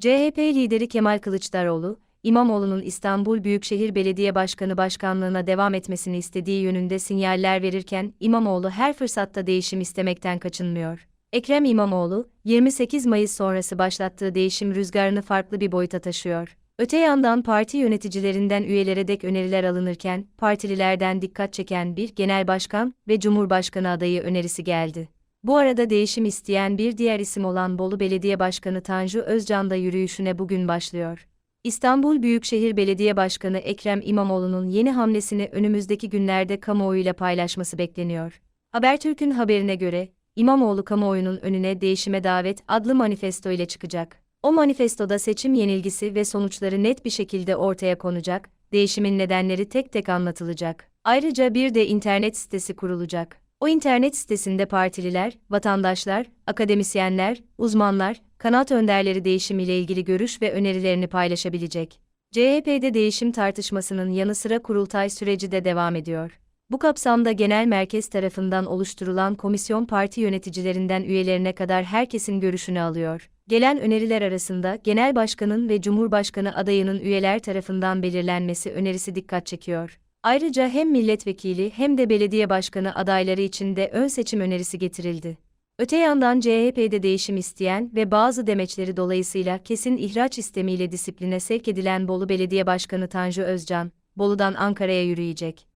CHP lideri Kemal Kılıçdaroğlu, İmamoğlu'nun İstanbul Büyükşehir Belediye Başkanı başkanlığına devam etmesini istediği yönünde sinyaller verirken İmamoğlu her fırsatta değişim istemekten kaçınmıyor. Ekrem İmamoğlu, 28 Mayıs sonrası başlattığı değişim rüzgarını farklı bir boyuta taşıyor. Öte yandan parti yöneticilerinden üyelere dek öneriler alınırken, partililerden dikkat çeken bir genel başkan ve cumhurbaşkanı adayı önerisi geldi. Bu arada değişim isteyen bir diğer isim olan Bolu Belediye Başkanı Tanju Özcan da yürüyüşüne bugün başlıyor. İstanbul Büyükşehir Belediye Başkanı Ekrem İmamoğlu'nun yeni hamlesini önümüzdeki günlerde kamuoyuyla paylaşması bekleniyor. Habertürk'ün haberine göre, İmamoğlu kamuoyunun önüne Değişime Davet adlı manifesto ile çıkacak. O manifestoda seçim yenilgisi ve sonuçları net bir şekilde ortaya konacak, değişimin nedenleri tek tek anlatılacak. Ayrıca bir de internet sitesi kurulacak. O internet sitesinde partililer, vatandaşlar, akademisyenler, uzmanlar, kanaat önderleri değişim ile ilgili görüş ve önerilerini paylaşabilecek. CHP'de değişim tartışmasının yanı sıra kurultay süreci de devam ediyor. Bu kapsamda genel merkez tarafından oluşturulan komisyon parti yöneticilerinden üyelerine kadar herkesin görüşünü alıyor. Gelen öneriler arasında genel başkanın ve cumhurbaşkanı adayının üyeler tarafından belirlenmesi önerisi dikkat çekiyor. Ayrıca hem milletvekili hem de belediye başkanı adayları için de ön seçim önerisi getirildi. Öte yandan CHP'de değişim isteyen ve bazı demeçleri dolayısıyla kesin ihraç istemiyle disipline sevk edilen Bolu Belediye Başkanı Tanju Özcan, Bolu'dan Ankara'ya yürüyecek.